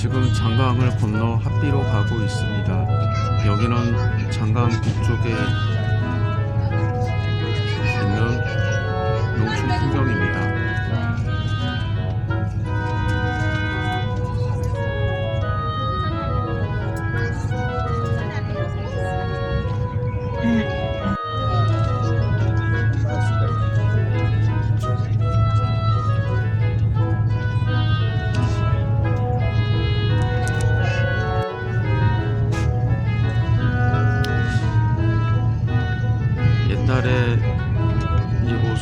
지금 장강을 건너 합비로 가고 있습니다. 여기는 장강 북쪽에 있는 농촌 풍경입니다. 옛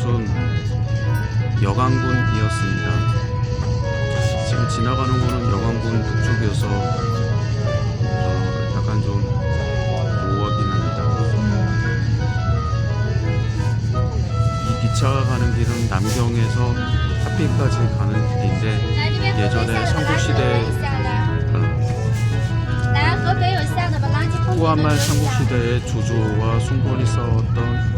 순 여강군이었습니다. 지금 지나가는 거는 여강군 북쪽이어서 어, 약간 좀 모호하긴 합니다. 이 기차가 가는 길은 남경에서 하필까지 가는 길인데 예전에 삼국시대 어, 후한말 삼국시대의 조조와 순권이 싸웠던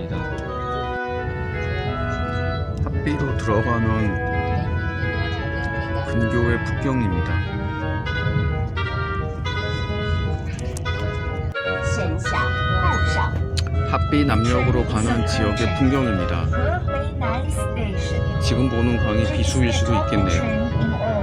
들어가면 근교의 북경입니다. 합비 남역으로 가는 지역의 풍경입니다. 지금 보는 강이 비수일 수도 있겠네요.